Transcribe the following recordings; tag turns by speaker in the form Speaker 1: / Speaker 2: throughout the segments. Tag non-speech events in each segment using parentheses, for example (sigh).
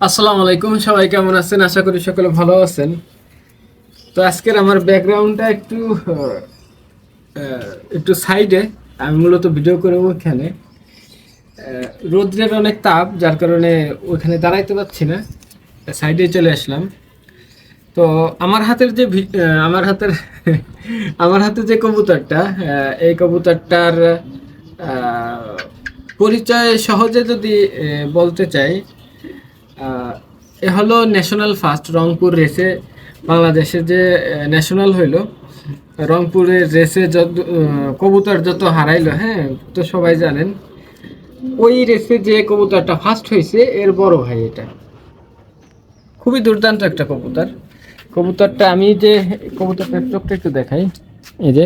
Speaker 1: আসসালামু আলাইকুম, সবাই কেমন আছেন? আশা করি সকলে ভালো আছেন। তো আজকের আমার ব্যাকগ্রাউন্ডটা একটু একটু সাইডে আমি মূলত ভিডিও করব ওখানে রৌদ্রের অনেক তাপ, যার কারণে ওখানে দাঁড়াইতে পারছি না। সাইডে চলে আসলাম। তো আমার হাতের যে আমার হাতের, (laughs) আমার হাতে যে কবুতরটা এই কবুতরটার পরিচয় সহজে যদি বলতে চাই এ হলো ন্যাশনাল ফার্স্ট রংপুর রেসে বাংলাদেশে যে ন্যাশনাল হইল রংপুরের রেসে যত কবুতর যত হারাইলো হ্যাঁ তো সবাই জানেন, ওই রেসে যে কবুতরটা ফার্স্ট হয়েছে এর বড় ভাই এটা। খুবই দুর্দান্ত একটা কবুতর। কবুতরটা আমি যে, কবুতরটার চোখটা একটু দেখাই, এই যে,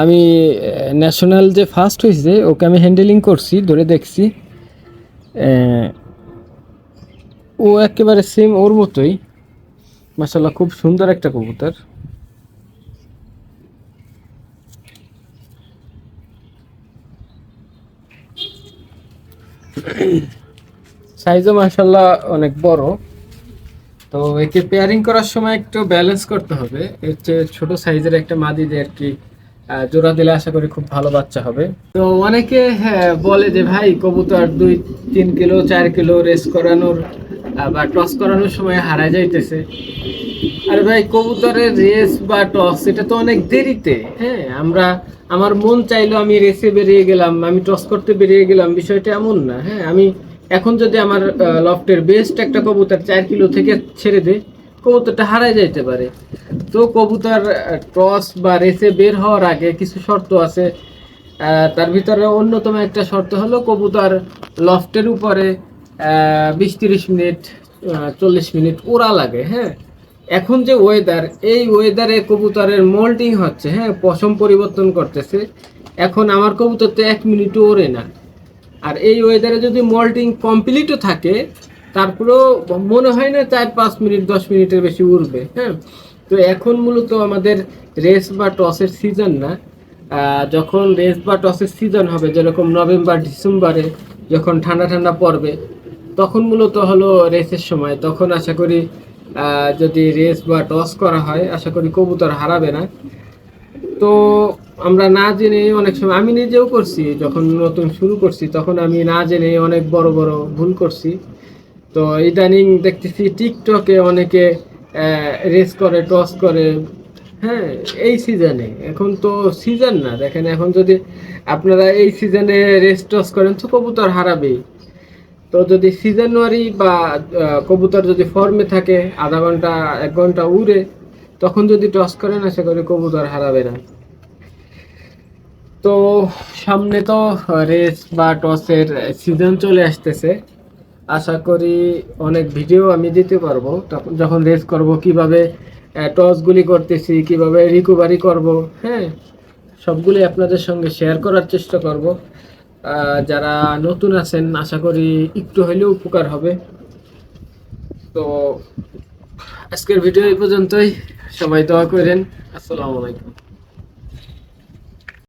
Speaker 1: আমি ন্যাশনাল যে ফার্স্ট হয়েছে ওকে আমি হ্যান্ডেলিং করছি, ধরে দেখছি ও একেবারে সেম ওর মতোই। মাসাল্লাহ খুব সুন্দর একটা কবুতর। সাইজও মাসাল্লাহ অনেক বড়। তো একে পেয়ারিং করার সময় একটু ব্যালেন্স করতে হবে। এর হচ্ছে ছোট সাইজের একটা মাদি দিয়ে আর কি জোড়া দিলে আশা করি খুব ভালো বাচ্চা হবে। তো অনেকে হ্যাঁ বলে যে, ভাই, কবুতর দুই, তিন কিলো, চার কিলো রেস করানোর বা টস করানোর সময় হারা যাইতেছে। আরে ভাই, কবুতরের রেস বা টস এটা তো অনেক দেরিতে। হ্যাঁ আমরা, আমার মন চাইলো আমি রেসে বেরিয়ে গেলাম, আমি টস করতে বেরিয়ে গেলাম, বিষয়টা এমন না। হ্যাঁ আমি এখন যদি আমার লফটের বেস্ট একটা কবুতর চার কিলো থেকে ছেড়ে দে কবুতরটা হারাই যাইতে পারে। তো কবুতর টস বা রেসে বের হওয়ার আগে কিছু শর্ত আছে। তার ভিতরে অন্যতম একটা শর্ত হলো কবুতর লফটের উপরে বিশ তিরিশ মিনিট চল্লিশ মিনিট ওড়া লাগে হ্যাঁ? এখন যে ওয়েদার এই ওয়েদারে কবুতরের মোল্টিং হচ্ছে হ্যাঁ? পশম পরিবর্তন করতেছে। এখন আমার কবুতর তো এক মিনিটও ওড়ে না। আর এই ওয়েদারে যদি মল্টিং কমপ্লিটও থাকে, তারপরেও মনে হয় না চার পাঁচ মিনিট, দশ মিনিটের বেশি উড়বে হ্যাঁ? তো এখন মূলত আমাদের রেস বা টসের সিজন না। যখন রেস বা টসের সিজন হবে, যেরকম নভেম্বর, ডিসেম্বরে যখন ঠান্ডা ঠান্ডা পড়বে তখন মূলত হলো রেসের সময়। তখন আশা করি যদি রেস বা টস করা হয়, আশা করি কবুতর হারাবে না। তো আমরা না জেনে অনেক সময়, আমি নিজেও করছি, যখন নতুন শুরু করছি, তখন আমি না জেনে অনেক বড় বড় ভুল করছি। তো ইদানিং দেখতেছি টিকটকে অনেকে রেস করে টস করে। হ্যাঁ এই সিজনে এখন তো সিজন না। দেখেন, এখন যদি আপনারা এই সিজনে রেস টস করেন, তো কবুতর হারাবেই। তো যদি সিজনারি বা কবুতর যদি ফর্মে থাকে, আধা ঘণ্টা, এক ঘণ্টা উড়ে, তখন যদি টস করেন আশা করি কবুতর হারাবে না। তো সামনে তো রেস বা টসের সিজন চলে আসতেছে। আশা করি অনেক ভিডিও আমি দিতে পারব। তখন যখন রেস করব, কীভাবে টসগুলি করতেছি, কীভাবে রিকভারি করব হ্যাঁ সবগুলি আপনাদের সঙ্গে শেয়ার করার চেষ্টা করব। যারা নতুন আছেন, আশা করি একটু হলেও উপকার হবে। তো আজকের ভিডিও এই পর্যন্তই। সবাই দোয়া করেন। আসসালামু আলাইকুম।